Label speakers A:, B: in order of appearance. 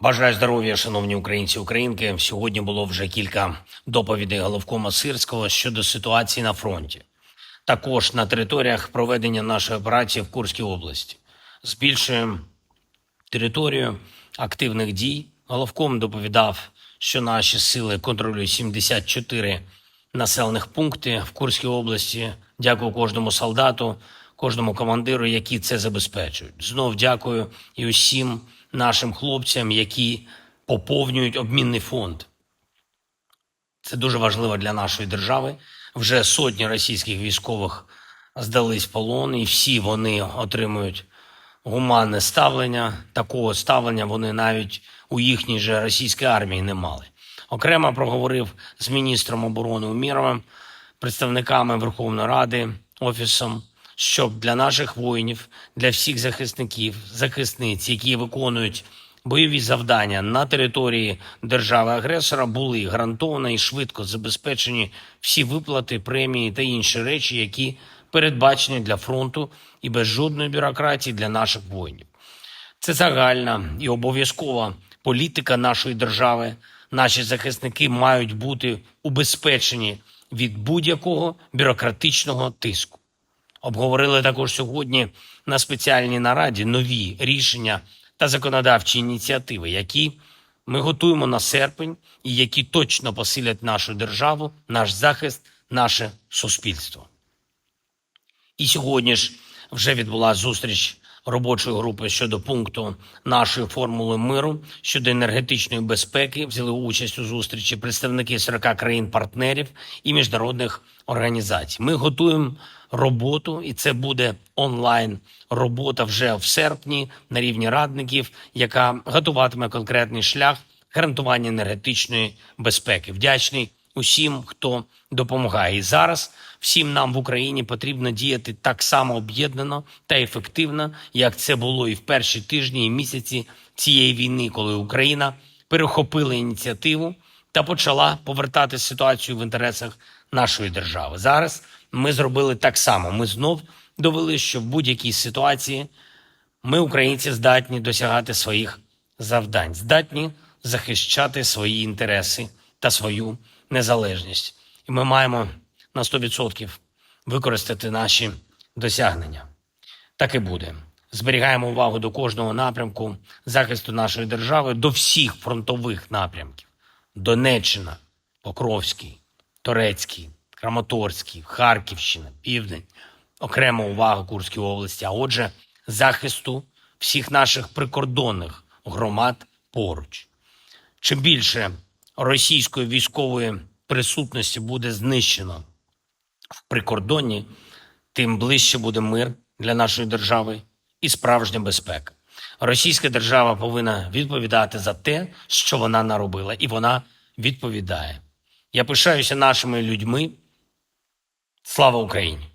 A: Бажаю здоров'я, шановні українці українки. Сьогодні було вже кілька доповідей головкома Сирського щодо ситуації на фронті. Також на територіях проведення нашої операції в Курській області. Збільшуємо територію активних дій. Головком доповідав, що наші сили контролюють 74 населених пункти в Курській області. Дякую кожному солдату, кожному командиру, які це забезпечують. Знов дякую і усім нашим хлопцям, які поповнюють обмінний фонд. Це дуже важливо для нашої держави. Вже сотні російських військових здались в полон, і всі вони отримують гуманне ставлення. Такого ставлення вони навіть у їхній же російській армії не мали. Окремо проговорив з міністром оборони Уміровим, представниками Верховної Ради, офісом, щоб для наших воїнів, для всіх захисників, захисниць, які виконують бойові завдання на території держави-агресора, були гарантовано і швидко забезпечені всі виплати, премії та інші речі, які передбачені для фронту і без жодної бюрократії для наших воїнів. Це загальна і обов'язкова політика нашої держави. Наші захисники мають бути убезпечені від будь-якого бюрократичного тиску. Обговорили також сьогодні на спеціальній нараді нові рішення та законодавчі ініціативи, які ми готуємо на серпень і які точно посилять нашу державу, наш захист, наше суспільство. І сьогодні ж вже відбулася зустріч робочої групи щодо пункту нашої формули миру щодо енергетичної безпеки. Взяли участь у зустрічі представники 40 країн-партнерів і міжнародних організацій. Ми готуємо роботу, і це буде онлайн робота вже в серпні на рівні радників, яка готуватиме конкретний шлях гарантування енергетичної безпеки. Вдячний усім, хто допомагає. І зараз всім нам в Україні потрібно діяти так само об'єднано та ефективно, як це було і в перші тижні і місяці цієї війни, коли Україна перехопила ініціативу та почала повертати ситуацію в інтересах нашої держави. Зараз ми зробили так само. Ми знов довели, що в будь-якій ситуації ми, українці, здатні досягати своїх завдань, здатні захищати свої інтереси та свою незалежність. І ми маємо на 100% використати наші досягнення. Так і буде. Зберігаємо увагу до кожного напрямку захисту нашої держави, до всіх фронтових напрямків: Донеччина, Покровський, Торецький, Краматорський, Харківщина, Південь, окрема увага Курській області. А отже, захисту всіх наших прикордонних громад поруч. Чим більше російської військової присутності буде знищено в прикордонні, тим ближче буде мир для нашої держави і справжня безпека. Російська держава повинна відповідати за те, що вона наробила, і вона відповідає. Я пишаюся нашими людьми. Слава Україні!